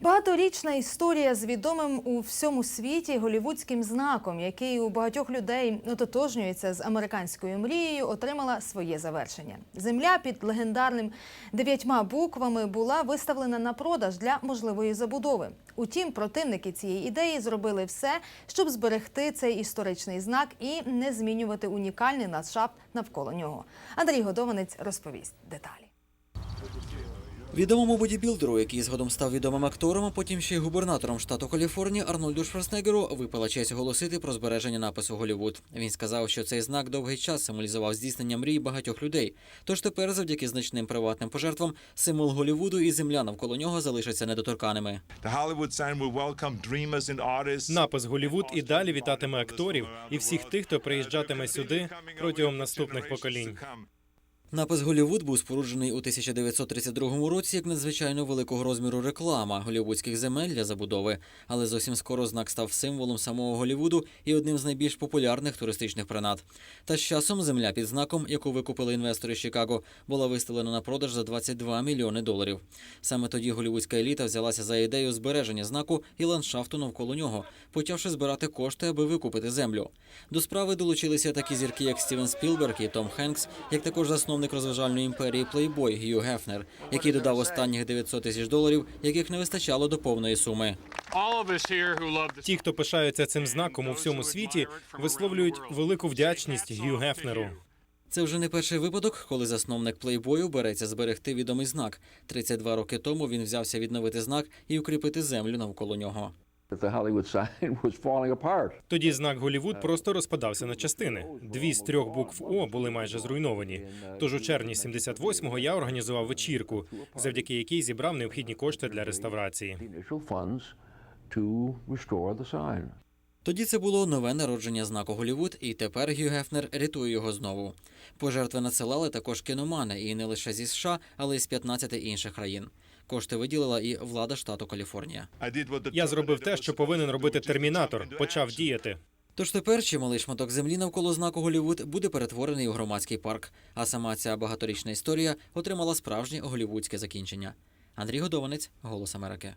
Багаторічна історія з відомим у всьому світі голівудським знаком, який у багатьох людей ототожнюється з американською мрією, отримала своє завершення. Земля під легендарним дев'ятьма буквами була виставлена на продаж для можливої забудови. Утім, противники цієї ідеї зробили все, щоб зберегти цей історичний знак і не змінювати унікальний ландшафт навколо нього. Андрій Годованець розповість деталі. Відомому бодібілдеру, який згодом став відомим актором, а потім ще й губернатором штату Каліфорнія Арнольду Шварценеггеру випала честь оголосити про збереження напису Голівуд. Він сказав, що цей знак довгий час символізував здійснення мрій багатьох людей. Тож тепер, завдяки значним приватним пожертвам, символ Голівуду і земля навколо нього залишаться недоторканими. Напис Голівуд і далі вітатиме акторів і всіх тих, хто приїжджатиме сюди протягом наступних поколінь. Напис Голівуд був споруджений у 1932 році як надзвичайно великого розміру реклама голівудських земель для забудови. Але зовсім скоро знак став символом самого Голівуду і одним з найбільш популярних туристичних принад. Та з часом земля під знаком, яку викупили інвестори з Чикаго, була виставлена на продаж за 22 мільйони доларів. Саме тоді голівудська еліта взялася за ідею збереження знаку і ландшафту навколо нього, почавши збирати кошти, аби викупити землю. До справи долучилися такі зірки, як Стівен Спілберг і Том Хенкс, як також засновник розважальної імперії Playboy Гью Гефнер, який додав останніх 900 тисяч доларів, яких не вистачало до повної суми. Ті, хто пишаються цим знаком у всьому світі, висловлюють велику вдячність Гью Гефнеру. Це вже не перший випадок, коли засновник плейбою береться зберегти відомий знак. 32 роки тому він взявся відновити знак і укріпити землю навколо нього. The Hollywood sign was falling apart. Тоді знак Голівуд просто розпадався на частини. Дві з трьох букв О були майже зруйновані. Тож у червні 78-го я організував вечірку, завдяки якій зібрав необхідні кошти для реставрації. Тоді це було нове народження знаку Голівуд, і тепер Гью Гефнер рятує його знову. Пожертви надсилали також кіномани, і не лише зі США, але й з 15 інших країн. Кошти виділила і влада штату Каліфорнія. Я зробив те, що повинен робити термінатор. Почав діяти. Тож тепер чималий шматок землі навколо знаку Голівуд буде перетворений у громадський парк. А сама ця багаторічна історія отримала справжнє голівудське закінчення. Андрій Годованець, Голос Америки.